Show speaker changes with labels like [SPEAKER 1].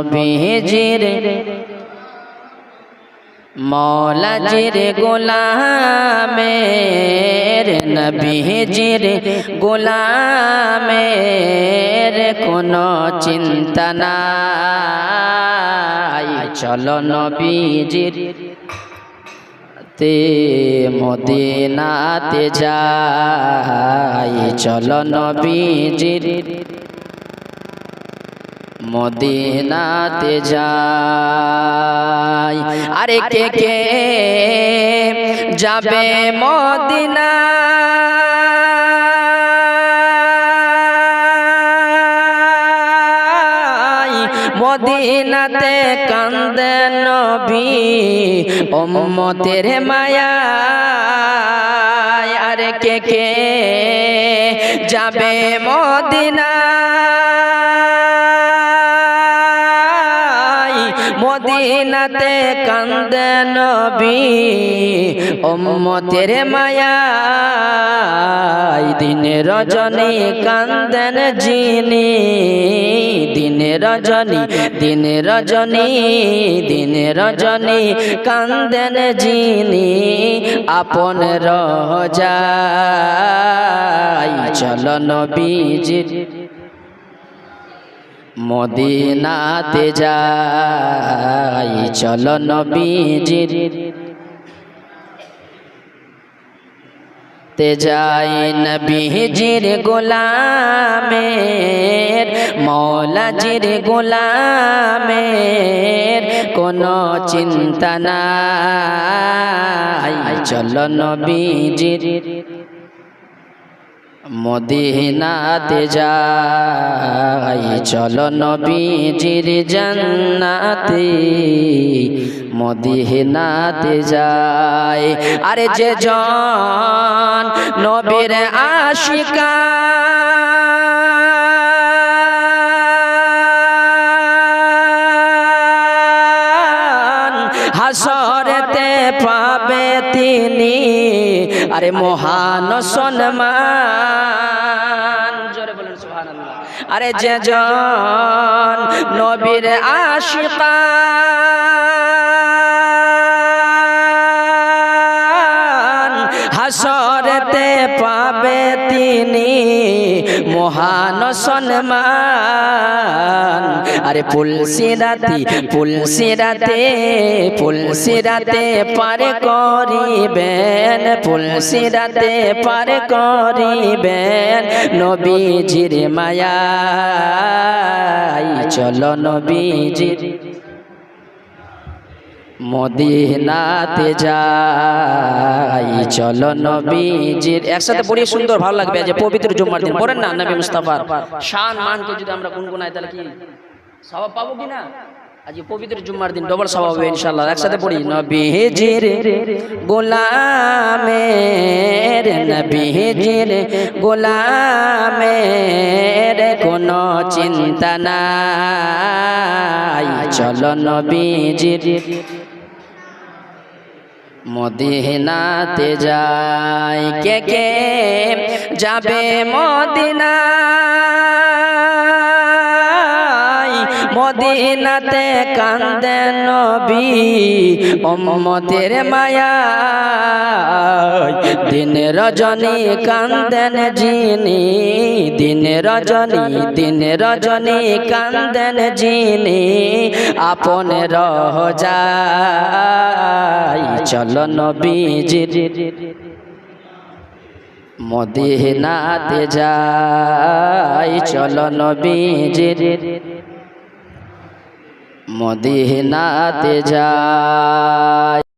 [SPEAKER 1] নবীজির মৌলাজির গোলামের নবীজির গোলামের কোনো চিন্তা নাই। চলো নবীজির তে মদিনাতে যাই। চলো নবীজির মদিনাতে যাই। আরে কে কে যাবে মদিনা? মদিনাতে কান্দে নবী ওম্মতের মায়া আরে কে কে যাবে মদিনা? মদিনাতে কান্দে নবী ওম্মতের মায়া দিনে রজনী কান্দেন জিনি দিনে রজনী দিনে রজনী দিনে রজনী কান্দেন জিনি আপন রজাই চল নবীজির মদিনাতে যাই, চল নবীজির তে যাই, নবীজির গোলামের, মৌলাজির গোলামের, কোনো চিন্তা নাই, চল নবীজির মদিনাতে যাই। চলো নবীজির জান্নাতে মদিনাতে যাই। আরে যে জন নবীর আশিকা হাসরেতে পাবে তিনি। আরে মহান সম্মান জোরে বলেন, সুবহানাল্লাহ। আরে যে জন নবীর আশিকা হাসরেতে পাবে তিনি। মহান সম্মান আরে পুলসিরাতি পুলসিরাতে পুলসিরাতে পার করিবেন পুলসিরাতে পার করিবেন নবীজির মায়া চলো নবীজির মদিনাতে যাই চলো নবীজির। একসাথে পড়িয়ে সুন্দর ভালো লাগবে যে পবিত্র জুম্মার দিন। পড়েন না নবী মুস্তাফার। শান মানকে যদি আমরা গুনগুনাই তাহলে কি? স্বভাব পাবো কি না আজ পবিত্র জুম্মার দিন, ডবল স্বভাব হবে ইনশাল্লাহ একসাথে পড়ি, নবীজির গোলামের নবীজির গোলামের কোনো চিন্তা নাই। চলো নবীজির মদিনাতে যাই। কে কে যাবে মদিনা মদিনাতে কান্দে নবী ওম্মতের মায়া। দিন রজনী কান্দেন জিনি দিন রজনী দিন রজনী কান্দেন জিনি আপন রহ যাই চল নবীজির। মদিনাতে যাই চল নবীজির। মদিনাতে যাই